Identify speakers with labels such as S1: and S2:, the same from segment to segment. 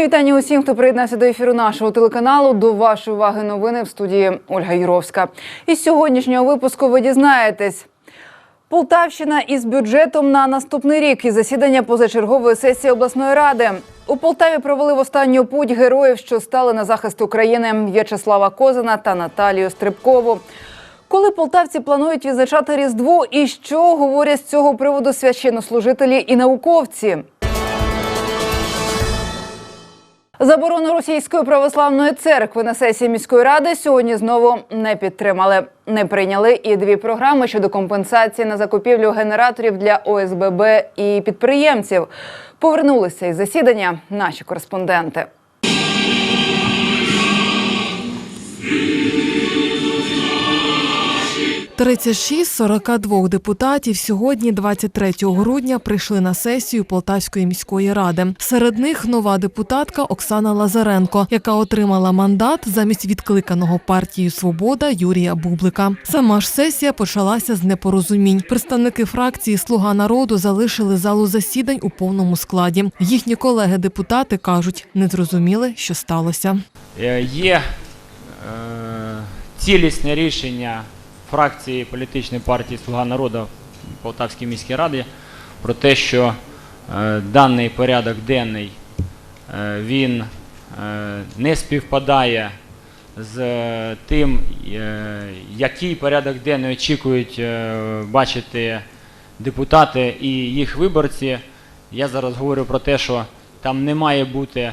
S1: Вітання усім, хто приєднався до ефіру нашого телеканалу. До вашої уваги новини в студії Ольга Юровська. Із сьогоднішнього випуску ви дізнаєтесь. Полтавщина із бюджетом на наступний рік і засідання позачергової сесії обласної ради. У Полтаві провели в останню путь героїв, що стали на захист України В'ячеслава Козина та Наталію Стрибкову. Коли полтавці планують відзначати Різдво і що говорять з цього приводу священнослужителі і науковці? Заборону російської православної церкви на сесії міської ради сьогодні знову не підтримали. Не прийняли і дві програми щодо компенсації на закупівлю генераторів для ОСББ і підприємців. Повернулися із засідання наші кореспонденти.
S2: – 36 з 42 депутатів сьогодні, 23 грудня, прийшли на сесію Полтавської міської ради. Серед них нова депутатка Оксана Лазаренко, яка отримала мандат замість відкликаного партією Свобода Юрія Бублика. Сама ж сесія почалася з непорозумінь. Представники фракції Слуга народу залишили залу засідань у повному складі. Їхні колеги-депутати кажуть, не зрозуміли, що сталося.
S3: Е, Є е, цілісне рішення фракції політичної партії Слуга народу Полтавській міській раді про те, що е, даний порядок денний е, він е, не співпадає з тим, який порядок денний очікують бачити депутати і їх виборці. Я зараз говорю про те, що там не має бути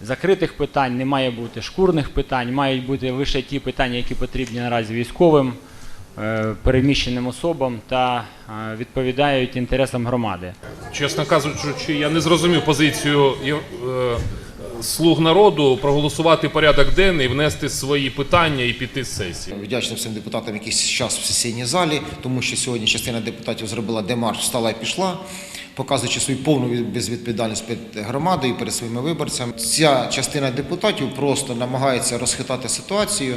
S3: закритих питань, не має бути шкурних питань, мають бути лише ті питання, які потрібні наразі військовим, переміщеним особам та е, відповідають інтересам громади.
S4: Чесно кажучи, я не зрозумів позицію е, слуг народу проголосувати порядок денний, внести свої питання і піти з сесії.
S5: Вдячний всім депутатам, які час в сесійній залі, тому що сьогодні частина депутатів зробила демарш, встала і пішла, показуючи свою повну безвідповідальність перед громадою, перед своїми виборцями. Ця частина депутатів просто намагається розхитати ситуацію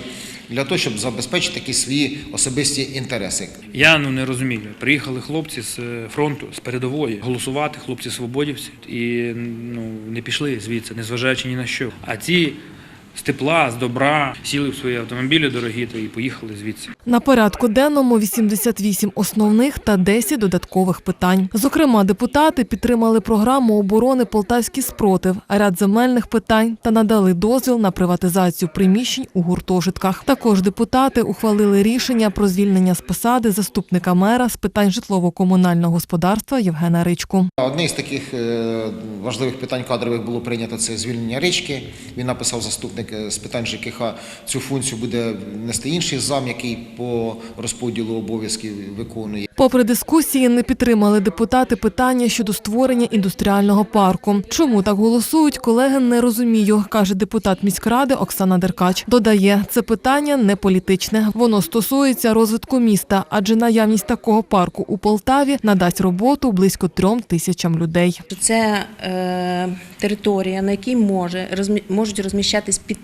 S5: для того, щоб забезпечити якісь свої особисті інтереси.
S6: Я ну не розумію. Приїхали хлопці з е, фронту, з передової, голосувати, хлопці свободівці, і ну не пішли звідси, незважаючи ні на що. А ці з тепла, з добра сіли в свої автомобілі дорогі та і поїхали звідси.
S2: На порядку денному 88 основних та 10 додаткових питань. Зокрема, депутати підтримали програму оборони Полтавський спротив, ряд земельних питань та надали дозвіл на приватизацію приміщень у гуртожитках. Також депутати ухвалили рішення про звільнення з посади заступника мера з питань житлово-комунального господарства Євгена Ричку.
S5: Одне із таких е, важливих питань кадрових було прийнято це звільнення річки. Він написав заступник е, з питань ЖКХ. Цю функцію буде нести інший зам, який по розподілу обов'язків виконує.
S2: Попри дискусії, не підтримали депутати питання щодо створення індустріального парку. Чому так голосують, колеги не розумію, каже депутат міськради Оксана Деркач. Додає, це питання не політичне. Воно стосується розвитку міста, адже наявність такого парку у Полтаві надасть роботу близько трьом тисячам людей.
S7: Це е, територія, на якій може розмі- можуть розміщатись підприємства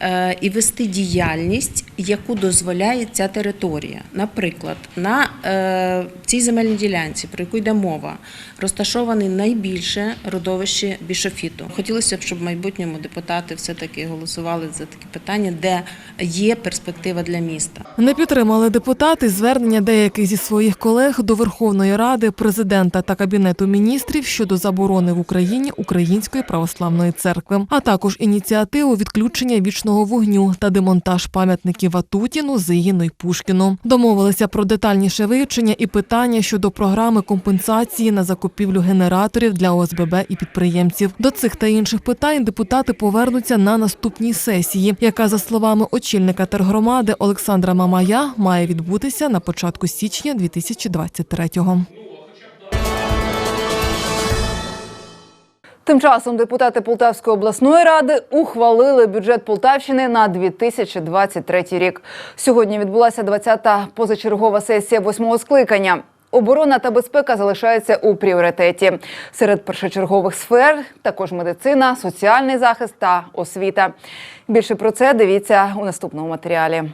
S7: е, і вести діяльність, яку дозволяє ця територія. Наприклад, на е, цій земельній ділянці, про яку йде мова, розташоване найбільше родовище бішофіту. Хотілося б, щоб в майбутньому депутати все-таки голосували за такі питання, де є перспектива для міста.
S2: Не підтримали депутати звернення деяких зі своїх колег до Верховної Ради, президента та кабінету міністрів щодо заборони в Україні Української православної церкви, а також ініціативу відключення вічного вогню та демонтаж пам'ятників Ватутіну, Зигіну й Пушкіну. Домовилися про детальніше вивчення і питання щодо програми компенсації на закупівлю генераторів для ОСББ і підприємців. До цих та інших питань депутати повернуться на наступній сесії, яка, за словами очільника тергромади Олександра Мамая, має відбутися на початку січня 2023-го.
S1: Тим часом депутати Полтавської обласної ради ухвалили бюджет Полтавщини на 2023 рік. Сьогодні відбулася 20-та позачергова сесія восьмого скликання. Оборона та безпека залишаються у пріоритеті. Серед першочергових сфер також медицина, соціальний захист та освіта. Більше про це дивіться у наступному матеріалі.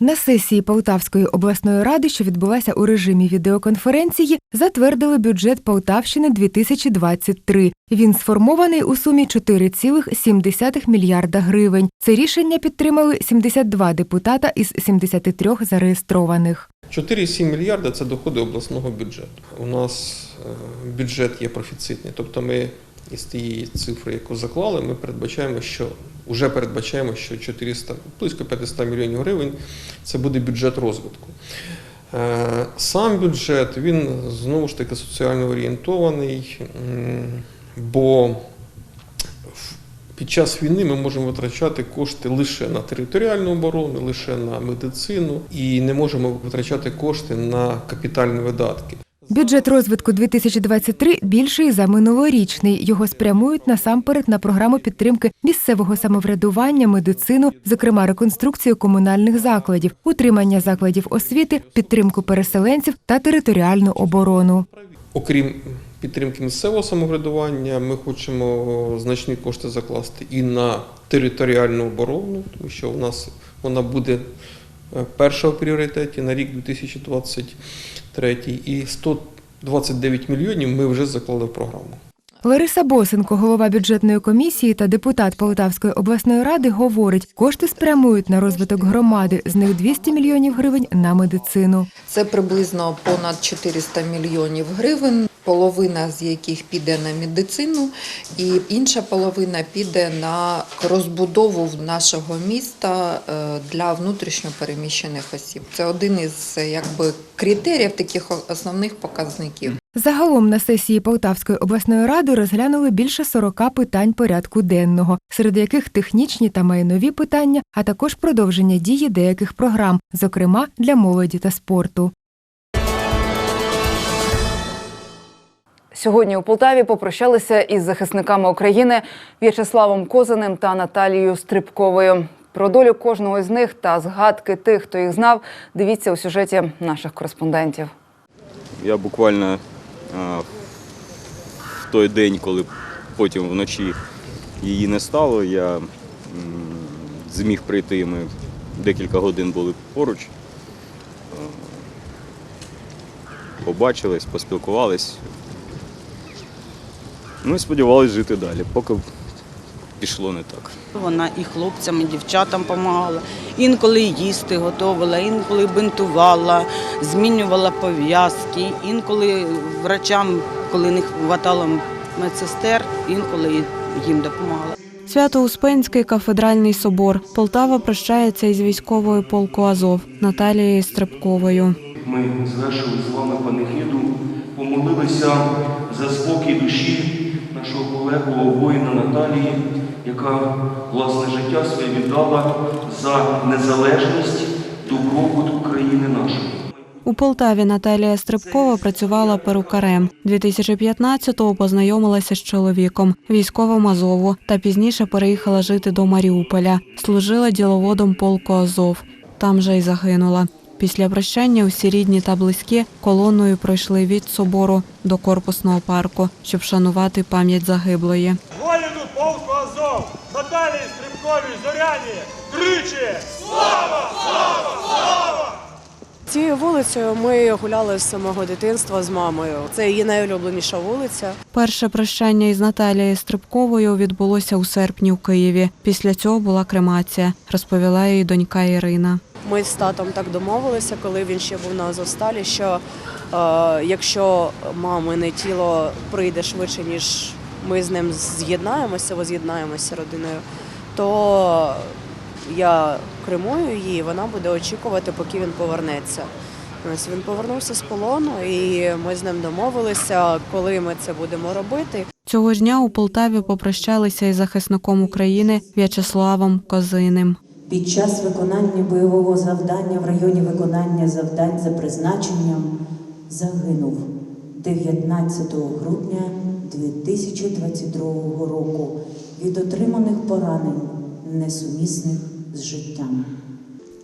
S8: На сесії Полтавської обласної ради, що відбулася у режимі відеоконференції, затвердили бюджет Полтавщини 2023. Він сформований у сумі 4,7 мільярда гривень. Це рішення підтримали 72 депутата із 73 зареєстрованих.
S9: 4,7 мільярда це доходи обласного бюджету. У нас е, бюджет є профіцитний, тобто ми із тієї цифри, яку заклали, ми передбачаємо, що вже передбачаємо, що 400, близько 500 мільйонів гривень це буде бюджет розвитку. Е, Сам бюджет він знову ж таки соціально орієнтований, бо під час війни ми можемо витрачати кошти лише на територіальну оборону, лише на медицину і не можемо витрачати кошти на капітальні видатки.
S8: Бюджет розвитку 2023 більший за минулорічний. Його спрямують насамперед на програму підтримки місцевого самоврядування, медицину, зокрема реконструкцію комунальних закладів, утримання закладів освіти, підтримку переселенців та територіальну оборону.
S9: Окрім підтримки місцевого самоврядування, ми хочемо значні кошти закласти і на територіальну оборону, тому що у нас вона буде е, перша в пріоритеті на рік 2023 і 129 мільйонів ми вже заклали в програму.
S8: Лариса Босенко, голова бюджетної комісії та депутат Полтавської обласної ради, говорить, кошти спрямують на розвиток громади. З них 200 мільйонів гривень на медицину.
S10: Це приблизно понад 400 мільйонів гривень, половина з яких піде на медицину, і інша половина піде на розбудову нашого міста е, для внутрішньо переміщених осіб. Це один із якби критеріїв таких основних показників.
S8: Загалом на сесії Полтавської обласної ради розглянули більше 40 питань порядку денного, серед яких технічні та майнові питання, а також продовження дії деяких програм, зокрема для молоді та спорту.
S1: Сьогодні у Полтаві попрощалися із захисниками України В'ячеславом Козаним та Наталією Стрибковою. Про долю кожного з них та згадки тих, хто їх знав, дивіться у сюжеті наших кореспондентів.
S11: Я буквально в той день, коли потім вночі її не стало, я зміг прийти. Ми декілька годин були поруч. Побачились, поспілкувались. Ну і сподівалися жити далі, поки пішло не так.
S12: Вона і хлопцям, і дівчатам допомагала. Інколи їсти готувала, інколи бинтувала, змінювала пов'язки, інколи врачам, коли не вистачало медсестер, інколи їм допомагала.
S13: Свято-Успенський кафедральний собор. Полтава прощається із військовою полку Азов Наталією Стрибковою.
S14: Ми звершили з вами панихиду, помолилися за спокій душі нашого полеглого воїна Наталії, яка власне життя своє віддала за незалежність, добробут України нашої.
S13: У Полтаві Наталія Стрибкова працювала перукарем. 2015-го познайомилася з чоловіком, військовим Азову, та пізніше переїхала жити до Маріуполя. Служила діловодом полку Азов. Там же й загинула. Після прощання усі рідні та близькі колоною пройшли від собору до корпусного парку, щоб шанувати пам'ять загиблої.
S15: Воїну полку Азов, Наталії Стрибковій Зоряні, тричі! Слава! Слава! Слава!
S16: Цією вулицею ми гуляли з самого дитинства з мамою. Це її найулюбленіша вулиця.
S13: Перше прощання із Наталією Стрибковою відбулося у серпні у Києві. Після цього була кремація, розповіла її донька Ірина.
S16: Ми з татом так домовилися, коли він ще був на Азовсталі, що е, якщо мамине тіло прийде швидше, ніж ми з ним з'єднаємося, воз'єднаємося родиною, то я кремую її, вона буде очікувати, поки він повернеться. Ось він повернувся з полону, і ми з ним домовилися, коли ми це будемо робити.
S13: Цього ж дня у Полтаві попрощалися із захисником України В'ячеславом Козиним.
S17: Під час виконання бойового завдання в районі виконання завдань за призначенням загинув 19 грудня 2022 року від отриманих поранень, несумісних з життям.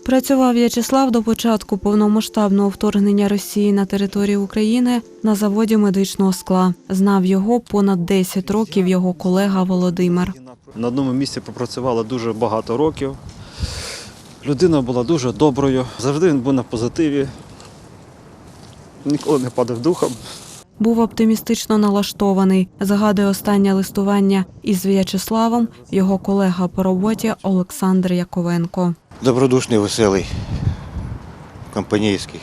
S13: Працював В'ячеслав до початку повномасштабного вторгнення Росії на територію України на заводі медичного скла. Знав його понад 10 років його колега Володимир.
S18: На одному місці попрацювала дуже багато років. Людина була дуже доброю, завжди він був на позитиві, ніколи не падав духом.
S13: Був оптимістично налаштований. Згадує останнє листування із В'ячеславом його колега по роботі Олександр Яковенко.
S19: Добродушний, веселий, компанійський.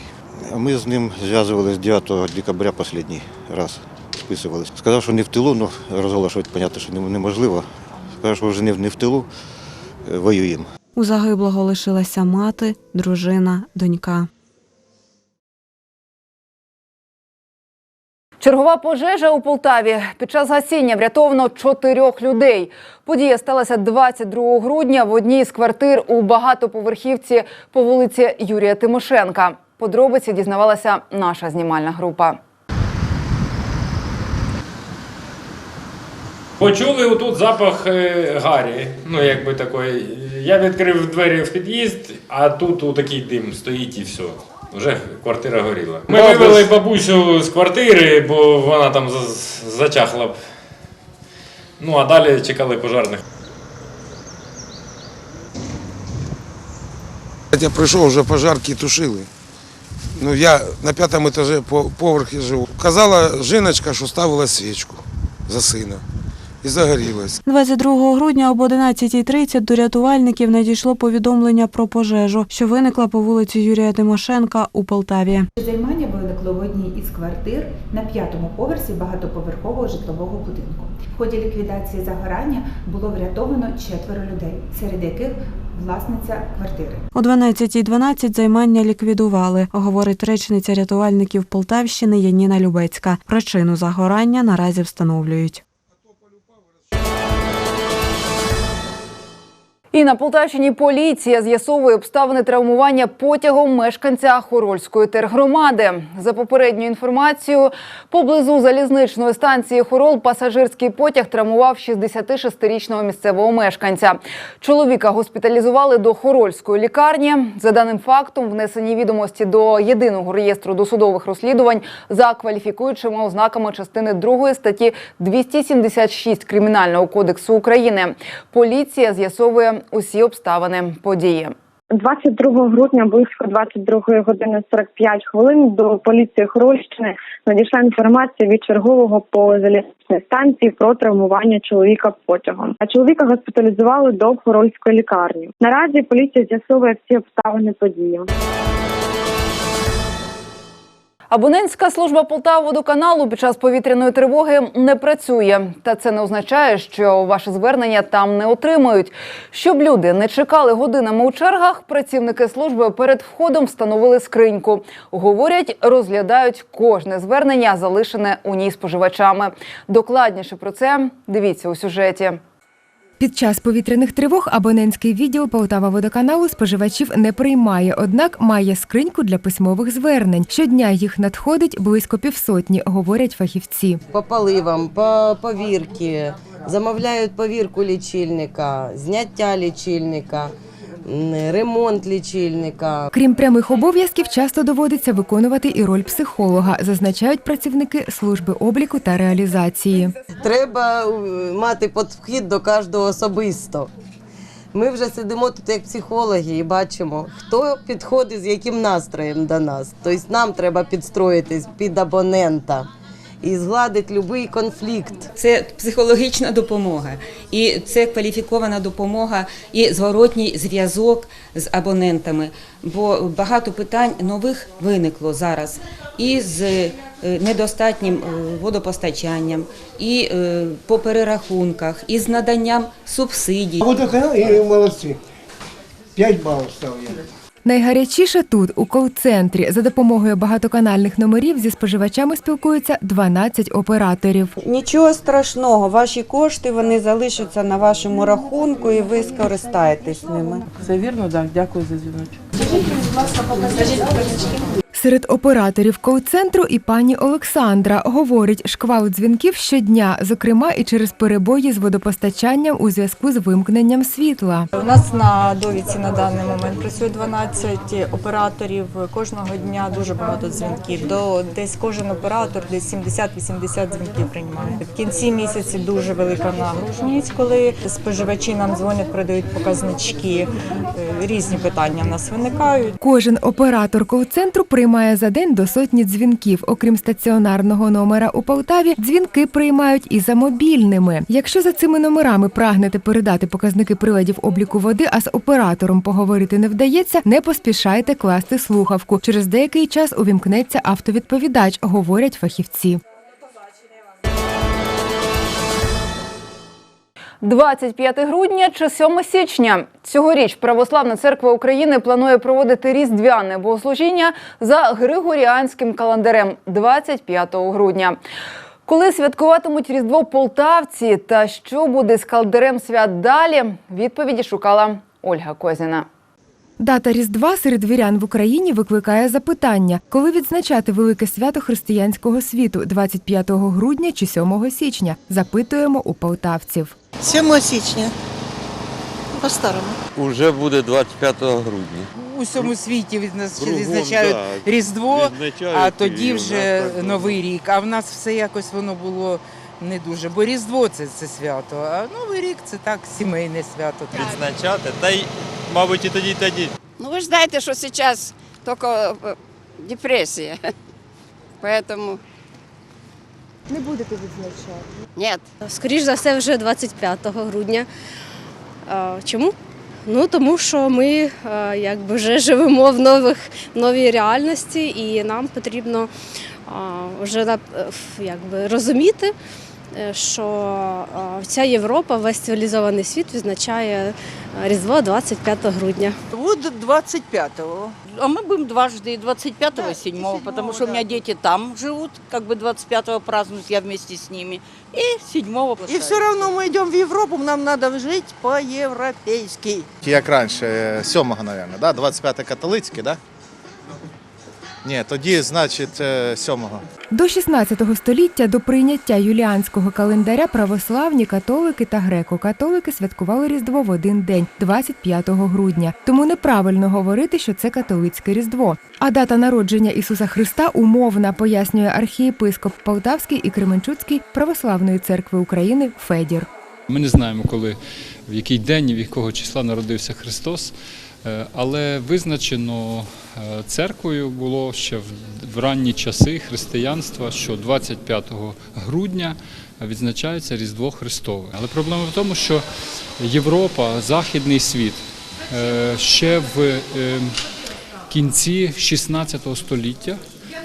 S19: Ми з ним зв'язувалися 9 декабря останній раз. Списувалися. Сказав, що не в тилу, ну розголошувати, понятно, що неможливо. Сказав, що вже не в- тилу, е, воюємо.
S13: У загиблого лишилася мати, дружина, донька.
S1: Чергова пожежа у Полтаві. Під час гасіння врятовано чотирьох людей. Подія сталася 22 грудня в одній з квартир у багатоповерхівці по вулиці Юрія Тимошенка. Подробиці дізнавалася наша знімальна група.
S6: Почули отут запах е, гарі. Ну, якби такий. Я відкрив двері в під'їзд, а тут такий дим стоїть і все. Вже квартира горіла. Ми вивели бабусю з квартири, бо вона там за- зачахла. б. Ну а далі чекали пожарних.
S20: Я прийшов, вже пожарки тушили. Ну, я на п'ятому етажі поверхі живу. Казала жіночка, що ставила свічку за сина. І загорілась.
S13: 22 грудня об 11.30 до рятувальників надійшло повідомлення про пожежу, що виникла по вулиці Юрія Тимошенка у Полтаві.
S21: Займання виникло в одній із квартир на п'ятому поверсі багатоповерхового житлового будинку. В ході ліквідації загорання було врятовано четверо людей, серед яких власниця квартири.
S13: О 12.12 займання ліквідували, говорить речниця рятувальників Полтавщини Яніна Любецька. Причину загорання наразі встановлюють.
S1: І на Полтавщині поліція з'ясовує обставини травмування потягом мешканця Хорольської тергромади. За попередньою інформацією, поблизу залізничної станції Хорол пасажирський потяг травмував 66-річного місцевого мешканця. Чоловіка госпіталізували до Хорольської лікарні. За даним фактом, внесені відомості до єдиного реєстру досудових розслідувань за кваліфікуючими ознаками частини 2 статті 276 Кримінального кодексу України. Поліція з'ясовує усі обставини події.
S22: 22 грудня близько 22 години 45 хвилин до поліції Хорольщини надійшла інформація від чергового по залізничній станції про травмування чоловіка потягом. А чоловіка госпіталізували до Хорольської лікарні. Наразі поліція з'ясовує всі обставини події.
S1: Абонентська служба Полтаводоканалу під час повітряної тривоги не працює. Та це не означає, що ваше звернення там не отримають. Щоб люди не чекали годинами у чергах, працівники служби перед входом встановили скриньку. Говорять, розглядають кожне звернення, залишене у ній споживачами. Докладніше про це дивіться у сюжеті.
S8: Під час повітряних тривог абонентський відділ Полтава водоканалу споживачів не приймає, однак має скриньку для письмових звернень. Щодня їх надходить близько півсотні, говорять фахівці.
S23: по поливам, по повірки, замовляють повірку лічильника, зняття лічильника, ремонт лічильника.
S8: Крім прямих обов'язків, часто доводиться виконувати і роль психолога, зазначають працівники служби обліку та реалізації.
S23: Треба е, мати підхід до кожного особисто. Ми вже сидимо тут як психологи і бачимо, хто підходить з яким настроєм до нас. Тобто нам треба підстроїтись під абонента і згладити будь-який конфлікт.
S24: Це психологічна допомога, і це кваліфікована допомога і зворотній зв'язок з абонентами. Бо багато питань нових виникло зараз і з е, недостатнім е, водопостачанням, і е, по перерахунках, і з наданням субсидій.
S25: Водоканал і молодці. 5 балів ставлю.
S8: Найгарячіше тут, у кол-центрі. За допомогою багатоканальних номерів зі споживачами спілкуються 12 операторів.
S26: Нічого страшного, ваші кошти вони залишаться на вашому рахунку і ви скористаєтесь ними.
S27: Це вірно, так. Дякую за дзвіночок.
S8: Серед операторів кол-центру і пані Олександра. Говорить, шквал дзвінків щодня, зокрема і через перебої з водопостачанням у зв'язку з вимкненням світла.
S28: У нас на довідці на даний момент працює 12 операторів. Кожного дня дуже багато дзвінків. До десь кожен оператор десь 70-80 дзвінків приймає. В кінці місяці дуже велика нагруженість, коли споживачі нам дзвонять, передають показнички. Е, Різні питання в нас виникають.
S8: Кожен оператор кол-центру приймає за день до сотні дзвінків. Окрім стаціонарного номера у Полтаві, дзвінки приймають і за мобільними. Якщо за цими номерами прагнете передати показники приладів обліку води, а з оператором поговорити не вдається, не поспішайте класти слухавку. Через деякий час увімкнеться автовідповідач, говорять фахівці.
S1: 25 грудня чи 7 січня. Цьогоріч Православна церква України планує проводити різдвяне богослужіння за Григоріанським календарем 25 грудня. Коли святкуватимуть Різдво полтавці та що буде з календарем свят далі, відповіді шукала Ольга Козіна.
S8: Дата Різдва серед вірян в Україні викликає запитання, коли відзначати велике свято християнського світу 25 грудня чи 7 січня. Запитуємо у полтавців.
S29: 7 січня. По-старому.
S30: Уже буде 25 грудня.
S31: У всьому світі відзначають
S30: да,
S31: Різдво,
S30: відзначають,
S31: а тоді вже
S30: нас
S31: Новий рік. А в нас все якось воно було не дуже. Бо Різдво це, це свято, а Новий рік це так сімейне свято.
S32: відзначати, та й, мабуть, і тоді, і тоді.
S33: Ну, вы же знаете, что сейчас только э, депрессия. Поэтому
S27: Не будете відзначати?
S33: нет.
S27: Скоріш за все, вже 25 грудня. А, Чому? Ну тому що ми а, якби вже живемо в нових в новій реальності, і нам потрібно а, вже на- е, якби розуміти, е, що а, вся Європа, весь цивілізований світ відзначає а, Різдво 25 грудня.
S29: Вот 25-го. А мы будем дважды, 25-го и 7-го, потому что у меня дети там живут, как бы 25-го празднуют, я вместе с ними, и 7-го.
S31: І все
S29: равно мы идем в Европу, нам надо жить по-европейски.
S34: Як раніше, 7-го, мабуть, да? 25 католицький, да? Ні, тоді, значить, е, 7-го.
S8: До 16 століття до прийняття юліанського календаря православні католики та греко-католики святкували Різдво в один день, 25 грудня. Тому неправильно говорити, що це католицьке Різдво. А дата народження Ісуса Христа умовна, пояснює архієпископ Полтавський і Кременчуцький православної церкви України Федір.
S35: Ми не знаємо, коли, в який день і в якого числа народився Христос, але визначено е, церквою було ще в- ранні часи християнства, що 25 грудня відзначається Різдво Христове. Але проблема в тому, що Європа, Західний світ е, ще в е, кінці 16 століття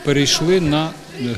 S35: перейшли на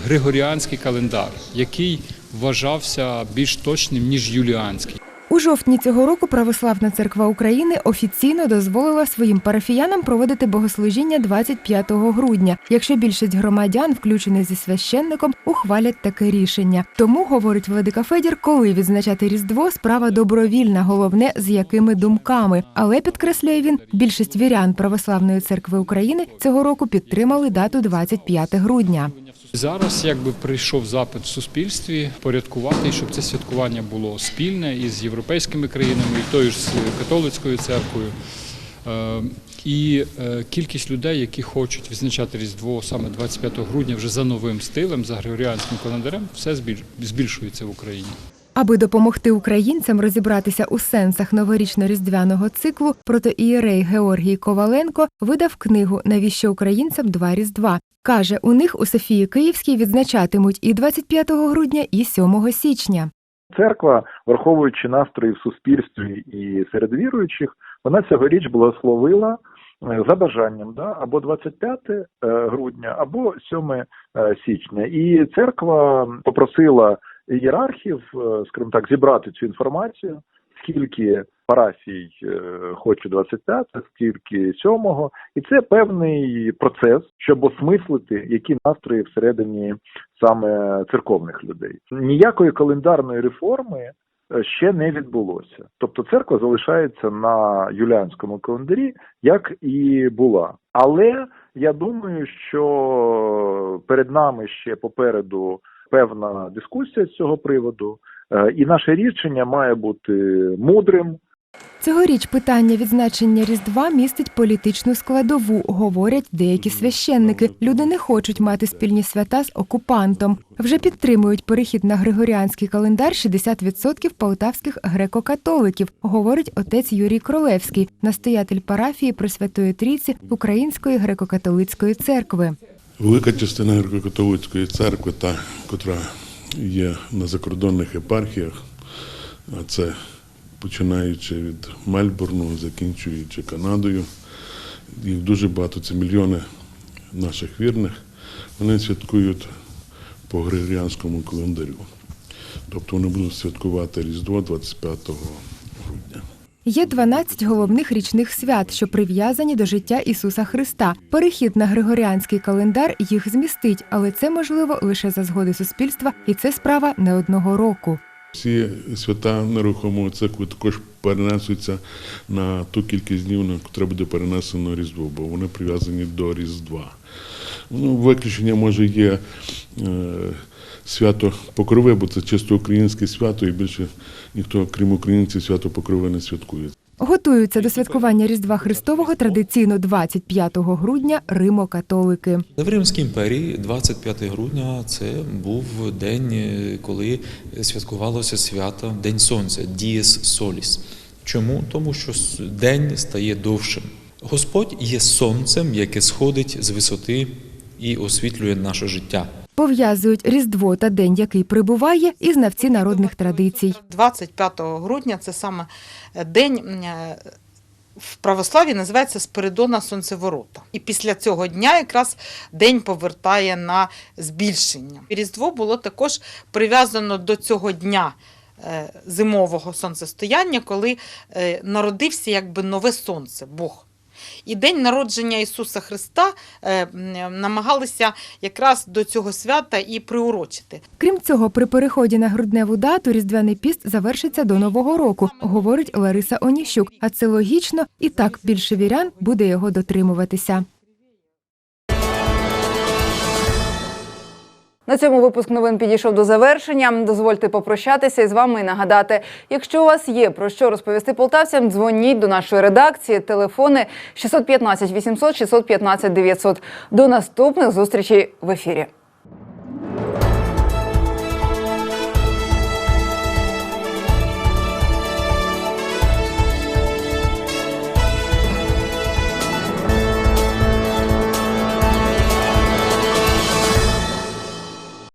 S35: Григоріанський календар, який вважався більш точним ніж юліанський.
S8: Жовтні цього року Православна церква України офіційно дозволила своїм парафіянам проводити богослужіння 25 грудня, якщо більшість громадян, включених зі священником, ухвалять таке рішення. Тому, говорить Владика Федір, коли відзначати Різдво, справа добровільна, головне з якими думками. Але підкреслює він, більшість вірян Православної церкви України цього року підтримали дату 25 грудня.
S35: Зараз якби прийшов запит в суспільстві порядкувати, щоб це святкування було спільне із європейськими країнами, і тою ж з католицькою церквою. Е, І е, кількість людей, які хочуть відзначати Різдво саме 25 грудня вже за новим стилем, за григоріанським календарем, все збіль- збільшується в Україні.
S8: Аби допомогти українцям розібратися у сенсах новорічно-різдвяного циклу, протоієрей Георгій Коваленко видав книгу Навіщо українцям два різдва. Каже, у них у Софії Київській відзначатимуть і 25 грудня, і 7 січня.
S36: Церква, враховуючи настрої в суспільстві і серед віруючих, вона цьогоріч благословила е, за бажанням да, або 25 е, грудня, або 7 е, січня. І церква попросила ієрархів, скажімо так, зібрати цю інформацію, скільки парафій е, хоче 25, скільки 7, і це певний процес, щоб осмислити, які настрої всередині саме церковних людей. Ніякої календарної реформи е, ще не відбулося. Тобто церква залишається на юліанському календарі, як і була. Але я думаю, що перед нами ще попереду певна дискусія з цього приводу, е, і наше рішення має бути мудрим.
S8: Цьогоріч питання відзначення Різдва містить політичну складову, говорять деякі священники. Люди не хочуть мати спільні свята з окупантом. Вже підтримують перехід на григоріанський календар 60% полтавських греко-католиків, говорить отець Юрій Кролевський, настоятель парафії Пресвятої Трійці Української греко-католицької церкви.
S37: Велика частина греко-католицької церкви, та котра є на закордонних єпархіях, а це починаючи від Мельбурну, закінчуючи Канадою. Їх дуже багато, це мільйони наших вірних. Вони святкують по григоріанському календарю. Тобто вони будуть святкувати Різдво 25 грудня.
S8: Є 12 головних річних свят, що прив'язані до життя Ісуса Христа. Перехід на григоріанський календар їх змістить, але це можливо лише за згоди суспільства, і це справа не одного року.
S37: Всі свята нерухомого церкви також перенесуться на ту кількість днів, на яку буде перенесено Різдво, бо вони прив'язані до Різдва. Ну, виключення може є е, свято Покрови, бо це чисто українське свято, і більше ніхто, крім українців, свято Покрови не святкує.
S8: Готуються до святкування Різдва Христового традиційно 25 грудня римо-католики.
S38: В Римській імперії 25 грудня це був день, коли святкувалося свято День Сонця Дієс Соліс. Чому? Тому що день стає довшим. Господь є сонцем, яке сходить з висоти і освітлює наше життя.
S8: Пов'язують Різдво та день, який прибуває, і знавці народних традицій.
S39: 25 грудня це саме день е, в православі називається Спиридона Сонцеворота. І після цього дня якраз день повертає на збільшення. Різдво було також прив'язано до цього дня. е, Зимового сонцестояння, коли е, народився якби нове сонце, Бог. І день народження Ісуса Христа е, намагалися якраз до цього свята і приурочити.
S8: Крім цього, при переході на грудневу дату різдвяний піст завершиться до нового року, говорить Лариса Оніщук. А це логічно, і так більше вірян буде його дотримуватися.
S1: На цьому випуск новин підійшов до завершення. Дозвольте попрощатися із вами і нагадати, якщо у вас є про що розповісти полтавцям, дзвоніть до нашої редакції. Телефони 615 800 615 900. До наступних зустрічей в ефірі.